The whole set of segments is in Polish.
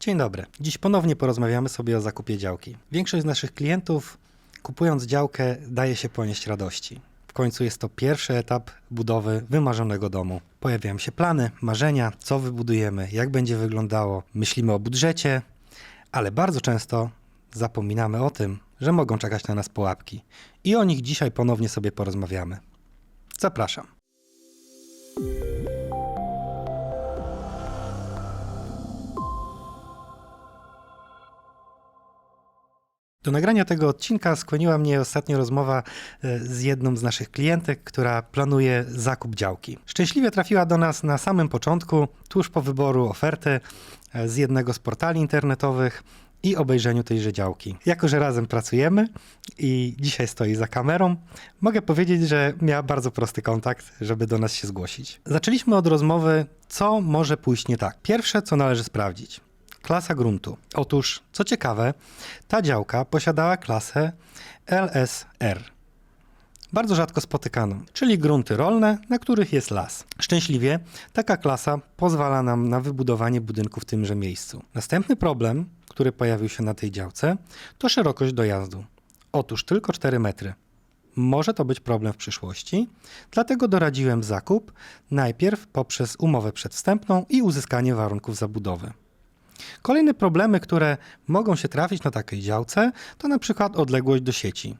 Dzień dobry. Dziś ponownie porozmawiamy sobie o zakupie działki. Większość z naszych klientów, kupując działkę, daje się ponieść radości. W końcu jest to pierwszy etap budowy wymarzonego domu. Pojawiają się plany, marzenia, co wybudujemy, jak będzie wyglądało. Myślimy o budżecie, ale bardzo często zapominamy o tym, że mogą czekać na nas pułapki. I o nich dzisiaj ponownie sobie porozmawiamy. Zapraszam. Do nagrania tego odcinka skłoniła mnie ostatnio rozmowa e, z jedną z naszych klientek, która planuje zakup działki. Szczęśliwie trafiła do nas na samym początku, tuż po wyboru oferty e, z jednego z portali internetowych i obejrzeniu tejże działki. Jako, że razem pracujemy i dzisiaj stoi za kamerą, mogę powiedzieć, że miała bardzo prosty kontakt, żeby do nas się zgłosić. Zaczęliśmy od rozmowy, co może pójść nie tak. Pierwsze, co należy sprawdzić. Klasa gruntu. Otóż, co ciekawe, ta działka posiadała klasę LSR. Bardzo rzadko spotykaną, czyli grunty rolne, na których jest las. Szczęśliwie taka klasa pozwala nam na wybudowanie budynku w tymże miejscu. Następny problem, który pojawił się na tej działce, to szerokość dojazdu. Otóż tylko 4 metry. Może to być problem w przyszłości, dlatego doradziłem zakup najpierw poprzez umowę przedwstępną i uzyskanie warunków zabudowy. Kolejne problemy, które mogą się trafić na takiej działce, to na przykład odległość do sieci,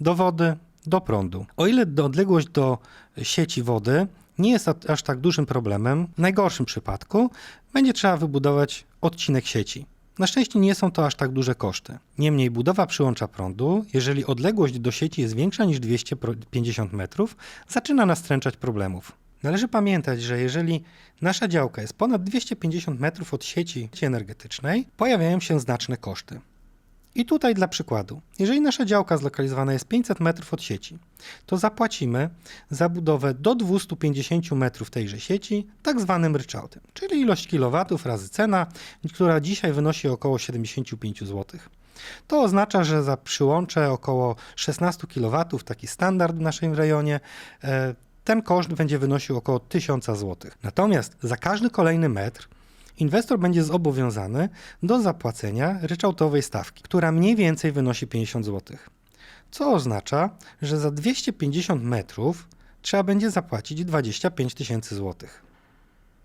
do wody, do prądu. O ile odległość do sieci wody nie jest aż tak dużym problemem, w najgorszym przypadku będzie trzeba wybudować odcinek sieci. Na szczęście nie są to aż tak duże koszty. Niemniej budowa przyłącza prądu, jeżeli odległość do sieci jest większa niż 250 metrów, zaczyna nastręczać problemów. Należy pamiętać, że jeżeli nasza działka jest ponad 250 metrów od sieci energetycznej, pojawiają się znaczne koszty. I tutaj dla przykładu, jeżeli nasza działka zlokalizowana jest 500 metrów od sieci, to zapłacimy za budowę do 250 metrów tejże sieci tak zwanym ryczałtem, czyli ilość kilowatów razy cena, która dzisiaj wynosi około 75 zł. To oznacza, że za przyłącze około 16 kW, taki standard w naszym rejonie, e, ten koszt będzie wynosił około 1000 zł. Natomiast za każdy kolejny metr inwestor będzie zobowiązany do zapłacenia ryczałtowej stawki, która mniej więcej wynosi 50 zł. Co oznacza, że za 250 metrów trzeba będzie zapłacić 25 tysięcy złotych.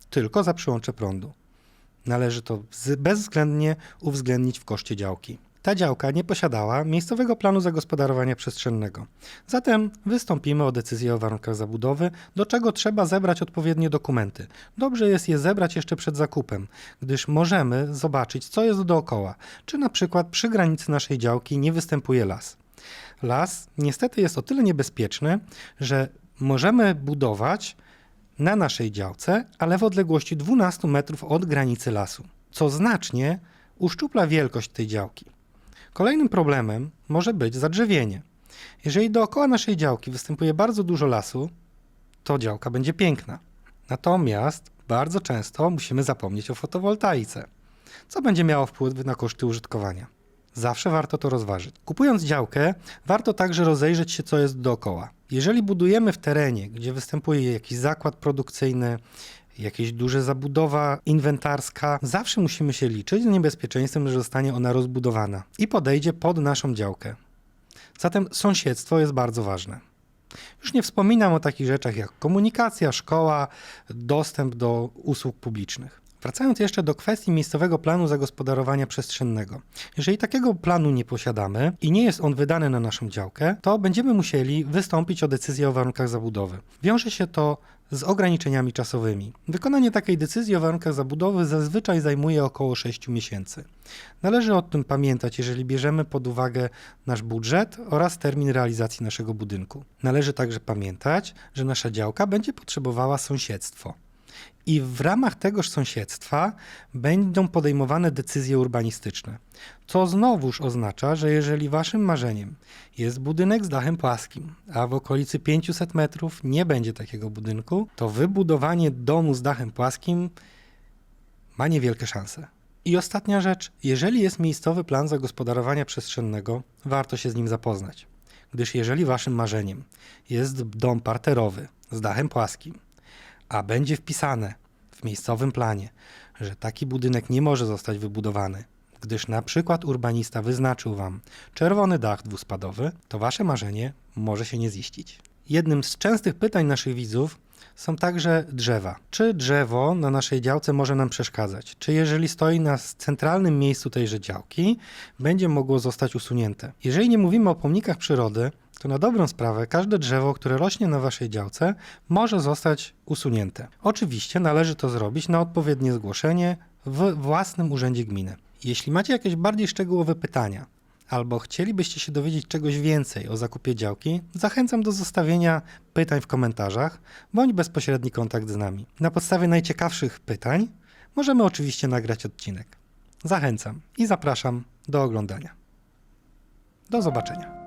Tylko za przyłącze prądu. Należy to bezwzględnie uwzględnić w koszcie działki. Ta działka nie posiadała miejscowego planu zagospodarowania przestrzennego. Zatem wystąpimy o decyzję o warunkach zabudowy, do czego trzeba zebrać odpowiednie dokumenty. Dobrze jest je zebrać jeszcze przed zakupem, gdyż możemy zobaczyć, co jest dookoła. Czy na przykład przy granicy naszej działki nie występuje las. Las niestety jest o tyle niebezpieczny, że możemy budować na naszej działce, ale w odległości 12 metrów od granicy lasu, co znacznie uszczupla wielkość tej działki. Kolejnym problemem może być zadrzewienie. Jeżeli dookoła naszej działki występuje bardzo dużo lasu, to działka będzie piękna. Natomiast bardzo często musimy zapomnieć o fotowoltaice, co będzie miało wpływ na koszty użytkowania. Zawsze warto to rozważyć. Kupując działkę, warto także rozejrzeć się, co jest dookoła. Jeżeli budujemy w terenie, gdzie występuje jakiś zakład produkcyjny, jakaś duża zabudowa inwentarska, zawsze musimy się liczyć z niebezpieczeństwem, że zostanie ona rozbudowana i podejdzie pod naszą działkę. Zatem sąsiedztwo jest bardzo ważne. Już nie wspominam o takich rzeczach jak komunikacja, szkoła, dostęp do usług publicznych. Wracając jeszcze do kwestii miejscowego planu zagospodarowania przestrzennego. Jeżeli takiego planu nie posiadamy i nie jest on wydany na naszą działkę, to będziemy musieli wystąpić o decyzję o warunkach zabudowy. Wiąże się to z ograniczeniami czasowymi. Wykonanie takiej decyzji o warunkach zabudowy zazwyczaj zajmuje około 6 miesięcy. Należy o tym pamiętać, jeżeli bierzemy pod uwagę nasz budżet oraz termin realizacji naszego budynku. Należy także pamiętać, że nasza działka będzie potrzebowała sąsiedztwo. I w ramach tegoż sąsiedztwa będą podejmowane decyzje urbanistyczne. Co znowuż oznacza, że jeżeli waszym marzeniem jest budynek z dachem płaskim, a w okolicy 500 metrów nie będzie takiego budynku, to wybudowanie domu z dachem płaskim ma niewielkie szanse. I ostatnia rzecz, jeżeli jest miejscowy plan zagospodarowania przestrzennego, warto się z nim zapoznać. Gdyż jeżeli waszym marzeniem jest dom parterowy z dachem płaskim, a będzie wpisane w miejscowym planie, że taki budynek nie może zostać wybudowany, gdyż na przykład urbanista wyznaczył Wam czerwony dach dwuspadowy, to Wasze marzenie może się nie ziścić. Jednym z częstych pytań naszych widzów są także drzewa. Czy drzewo na naszej działce może nam przeszkadzać? Czy jeżeli stoi na centralnym miejscu tejże działki, będzie mogło zostać usunięte? Jeżeli nie mówimy o pomnikach przyrody, to na dobrą sprawę każde drzewo, które rośnie na waszej działce, może zostać usunięte. Oczywiście należy to zrobić na odpowiednie zgłoszenie w własnym urzędzie gminy. Jeśli macie jakieś bardziej szczegółowe pytania, albo chcielibyście się dowiedzieć czegoś więcej o zakupie działki, zachęcam do zostawienia pytań w komentarzach bądź bezpośredni kontakt z nami. Na podstawie najciekawszych pytań możemy oczywiście nagrać odcinek. Zachęcam i zapraszam do oglądania. Do zobaczenia.